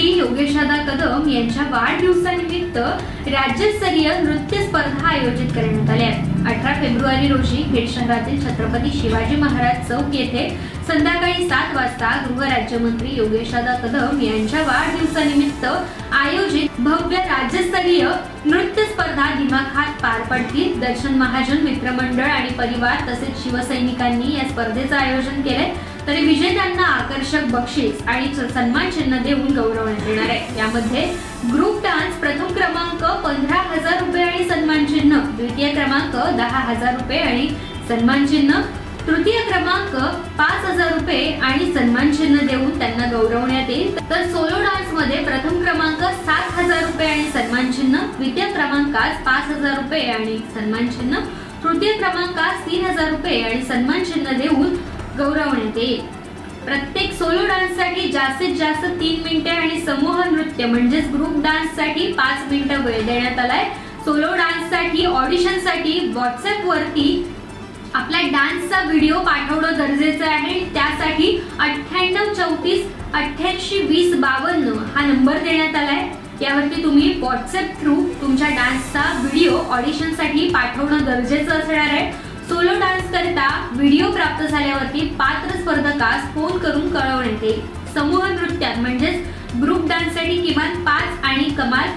मंत्री योगेशदादा कदम यांच्या वाढदिवसानिमित्त राज्यस्तरीय नृत्य स्पर्धा आयोजित करण्यात आल्या अठरा फेब्रुवारी रोजी खेड शहरातील छत्रपती शिवाजी महाराज चौक येथे संध्याकाळी सात वाजता गृहराज्यमंत्री योगेशदादा कदम यांच्या वाढदिवसानिमित्त आयोजित भव्य राज्यस्तरीय नृत्य स्पर्धा दिमाखात पार पडतील. दर्शन महाजन मित्रमंडळ आणि परिवार तसेच शिवसैनिकांनी या स्पर्धेचं आयोजन केलंय. तरी विजेत्यांना आकर्षक बक्षीस आणि सन्मान चिन्ह देऊन गौरवण्यात येणार आहे. यामध्ये ग्रुप डान्स प्रथम क्रमांक पंधरा हजार रुपये आणि सन्मान चिन्ह द्वितीय क्रमांक दहा हजार रुपये आणि सन्मान चिन्ह तृतीय क्रमांक पाच हजार रुपये आणि सन्मान चिन्ह देऊन त्यांना गौरवण्यात येईल. तर सोलो डान्समध्ये प्रथम क्रमांक सात हजार रुपये आणि सन्मान चिन्ह द्वितीय क्रमांकास पाच हजार रुपये आणि सन्मान चिन्ह तृतीय क्रमांकास तीन हजार रुपये आणि सन्मान चिन्ह देऊन गौरवण्यात येईल प्रत्येक सोलो डान्ससाठी जास्तीत जास्त तीन मिनिटे आणि समूह नृत्य म्हणजेच ग्रुप डान्ससाठी पाच मिनिटं वेळ देण्यात आलाय. सोलो डान्ससाठी ऑडिशनसाठी व्हॉट्सअपवरती आपला डान्सचा व्हिडिओ पाठवणं गरजेचं आहे. त्यासाठी अठ्ठ्याण्णव चौतीस अठ्ठ्याऐंशी वीस बावन्न हा नंबर देण्यात आलाय. यावरती तुम्ही व्हॉट्सअप थ्रू तुमच्या डान्सचा व्हिडिओ ऑडिशनसाठी पाठवणं गरजेचं असणार आहे. सोलो डान्स करता व्हिडिओ प्राप्त झाल्यावरती पात्र स्पर्धकास फोन करून कळवण्यात येईल समूह नृत्यात म्हणजेच ग्रुप डान्ससाठी किमान पाच आणि कमाल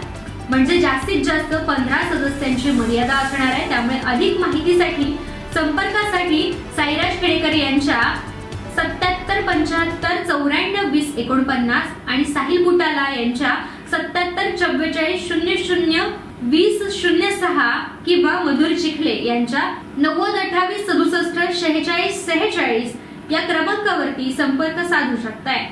म्हणजे जास्तीत जास्त पंधरा सदस्यांची मर्यादा असणार आहे. त्यामुळे अधिक माहितीसाठी संपर्कासाठी साईराज खेडेकर यांच्या सत्याहत्तर पंच्याहत्तर चौऱ्याण्णव वीस एकोणपन्नास आणि साहिल बुटाला यांच्या सत्याहत्तर चव्वेचाळीस शून्य शून्य वीस शून्य सहा किंवा मधुर चिखले यांच्या नव्वद अठ्ठावीस सदुसष्ट शेहेचाळीस सेहेचाळीस या क्रमांकावरती संपर्क साधू शकताय.